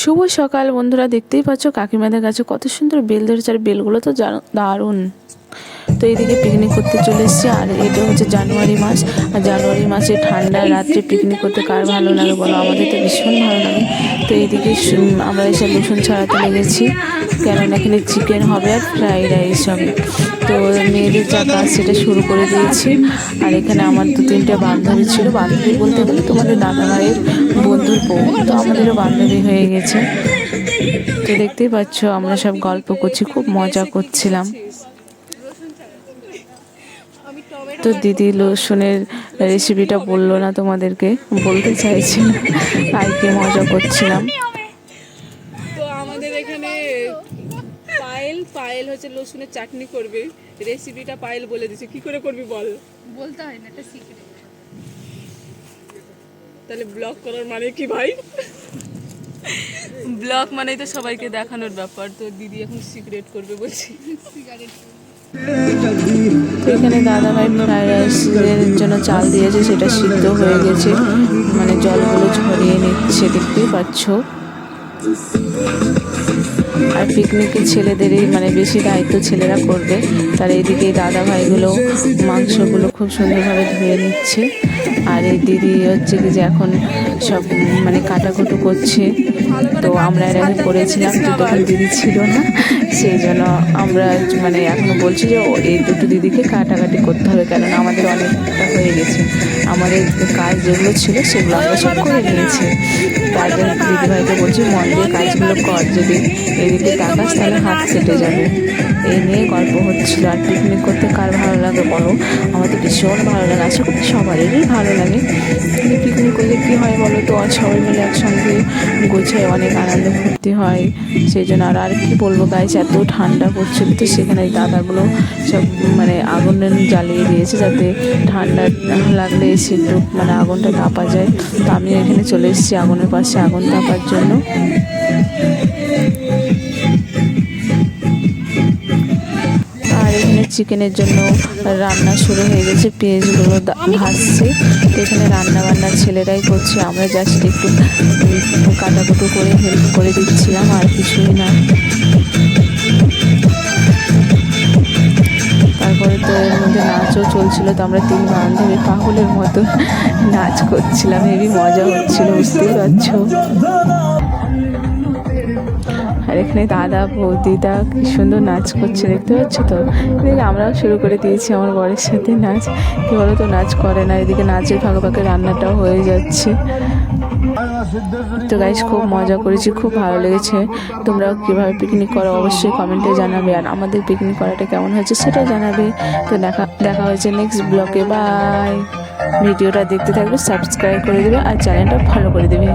শুভ সকাল বন্ধুরা, দেখতেই পাচ্ছ কাকিমাদের কাছে কত সুন্দর বেল ধরেছে, আর বেলগুলো তো দারুণ। তো এইদিকে পিকনিক করতে চলে এসেছি, আর এটা হচ্ছে জানুয়ারি মাস। আর জানুয়ারি মাসে ঠান্ডা রাত্রে পিকনিক করতে কার ভালো লাগে বলো? আমাদের তো ভীষণ ভালো লাগে। তো এইদিকে আমরা এসে রসুন ছাড়াতে লেগেছি, কেননা এখানে চিকেন হবে আর ফ্রাইড রাইস হবে। তো মেয়েদের যা কাজ, সেটা শুরু করে দিয়েছি। আর এখানে আমার দু তিনটে বান্ধবী ছিল। বান্ধবী বলতে গেলে তোমাদের দাদা ভাইয়ের বন্ধুর বউ। তো আমাদেরও বান্ধবী হয়ে গেছে। তো দেখতেই পাচ্ছ, আমরা সব গল্প করছি, খুব মজা করছিলাম। তো দিদি রসুনের রেসিপিটা বলল না তোমাদেরকে বলতে চাইছি আর কি মজা করছিলাম। তো আমাদের এখানে পায়েল পায়েল হচ্ছে রসুনের চাটনি করবে। রেসিপিটা পায়েল বলে দিছে কি করে করবি বল? বলতে হয় না এটা সিক্রেট তাহলে ব্লগ করার মানে কি ভাই? ব্লগ মানেই তো সবাইকে দেখানোর ব্যাপার। তো দিদি এখন সিক্রেট করবে বলছি। সিগারেট এখানে দাদা ভাই ফ্রাইড রাইসের জন্য চাল দিয়েছে, সেটা সিদ্ধ হয়ে গেছে। মানে জলগুলো ছড়িয়ে নিচ্ছে, দেখতেই পাচ্ছ। আর পিকনিকের ছেলেদেরই মানে বেশি দায়িত্ব ছেলেরা করবে। তার এইদিকে এই দাদা ভাইগুলো মাংসগুলো খুব সুন্দরভাবে ধুয়ে নিচ্ছে। আর এই দিদি হচ্ছে কি যে এখন সব মানে কাটাকুটো করছে। তো আমরা এর আগে করেছিলাম তো তখন দিদি ছিল না। সেই জন্য আমরা মানে এখনও বলছি যে এই দুটো দিদিকে কাটাকাটি করতে হবে, কেননা আমাদের অনেকটা হয়ে গেছে। আমাদের কাজ যেগুলো ছিল সেগুলো আমরা সব করে নিয়েছি। তার জন্য দিদিভাইকে বলছি, মন দিয়ে কাজগুলো কর, যদি এদিকে তাকাস তাহলে হাত কেটে যাবে। এই নিয়ে গল্প হচ্ছিল আর পিকনিক করতে কার ভালো লাগে বলো? আমার তো ভীষণ ভালো লাগে, আশা করি সবারই ভালো লাগে। পিকনিক করলে কী হয় বলো তো? সবাই মিলে একসঙ্গে গোছায় অনেক আনন্দ ফুর্তি হয়। সেই জন্য আর আর কি বলব গাইছে এত ঠান্ডা পড়ছিল তো সেখানে দাদাগুলো সব মানে আগুন জ্বালিয়ে দিয়েছে যাতে ঠান্ডা লাগলে এসে মানে আগুনটা তাপা যায়। তো আমি এখানে চলে এসেছি আগুনের পাশে আগুন তাপার জন্য। চিকেনের জন্য রান্না শুরু হয়ে গেছে পেঁয়াজগুলো ভাজছে। তো এখানে রান্না বান্না ছেলেরাই করছে আমরা জাস্ট একটু কাটাকুটো করে হেল্প করে দিচ্ছিলাম আর কিছুই না। তারপরে তো এর মধ্যে নাচও চলছিল তো আমরা তিন বান্ধবী পাগলের মতো নাচ করছিলাম হেবি মজা হচ্ছিল বুঝতেই পারছ। আর এখানে দাদা বৌদিদা কি সুন্দর নাচ করছে, দেখতে পাচ্ছ তো? এদিকে আমরাও শুরু করে দিয়েছি আমার বরের সাথে নাচ। কি বলো তো নাচ করে না, এদিকে নাচের ফাঁকে ফাঁকে রান্নাটাও হয়ে যাচ্ছে। তো গাইজ খুব মজা করেছি, খুব ভালো লেগেছে। তোমরাও কীভাবে পিকনিক করো অবশ্যই কমেন্টে জানাবে। আর আমাদের পিকনিক করাটা কেমন হয়েছে সেটাও জানাবে। তো দেখা দেখা হয়েছে নেক্সট ব্লগে বাই ভিডিওটা দেখতে থাকবে সাবস্ক্রাইব করে দেবে আর চ্যানেলটা ফলো করে দেবে।